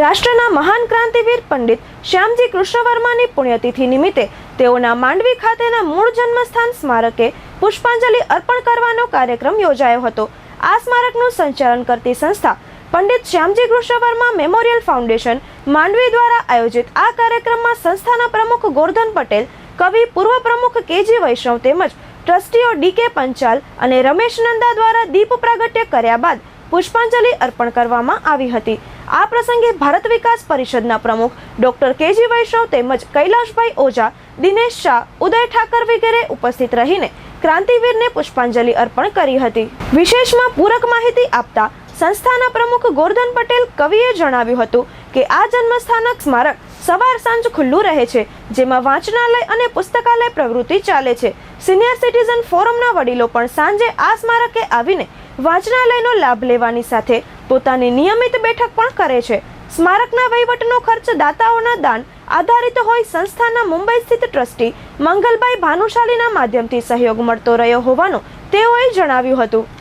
રાષ્ટ્રના મહાન ક્રાંતિવીર પંડિત શ્યામજી કૃષ્ણ વર્માની પુણ્યતિથિ નિમિત્તે તેઓના માંડવી ખાતેના મૂળ જન્મસ્થાન સ્મારકે પુષ્પાંજલિ અર્પણ કરવાનો કાર્યક્રમ યોજાયો હતો. આ સ્મારકનું સંચાલન કરતી સંસ્થા પંડિત શ્યામજી કૃષ્ણ વર્મા મેમોરિયલ ફાઉન્ડેશન માંડવી દ્વારા આયોજિત આ કાર્યક્રમમાં સંસ્થાના પ્રમુખ ગોરધન પટેલ, કવિ પૂર્વ પ્રમુખ કેજી વૈષ્ણવ તેમજ ટ્રસ્ટીઓ ડીકે પંચાલ અને રમેશ નંદા દ્વારા દીપ પ્રાગટ્ય કર્યા બાદ પુષ્પાંજલિ અર્પણ કરવામાં આવી હતી. આ પ્રસંગે ભારત વિકાસ પરિષદના પ્રમુખ ડોક્ટર કેજી વૈષ્ણવ તેમજ કૈલાશભાઈ ઓઝા, દિનેશ શાહ, ઉદય ઠાકર વગેરે ઉપસ્થિત રહીને ક્રાંતિવીરને પુષ્પાંજલિ અર્પણ કરી હતી. વિશેષમાં પૂરક માહિતી આપતા સંસ્થાના પ્રમુખ ગોરધન પટેલ કવિએ જણાવ્યું હતું કે આ જન્મસ્થાનક સ્મારક સવાર સાંજ ખુલ્લું રહે છે, જેમાં વાંચનાલય અને પુસ્તકાલય પ્રવૃત્તિ ચાલે છે. સિનિયર સિટીઝન ફોરમના વડીલો પણ સાંજે આ સ્મારકે આવીને વાંચનાલયનો લાભ લેવાની સાથે પોતાની નિયમિત બેઠક પણ કરે છે. સ્મારકના વહીવટનો ખર્ચ દાતાઓના દાન આધારિત હોય સંસ્થાના મુંબઈ સ્થિત ટ્રસ્ટી મંગલભાઈ ભાનુશાલીના માધ્યમથી સહયોગ મળતો રહ્યો હોવાનું તેઓએ જણાવ્યું હતું.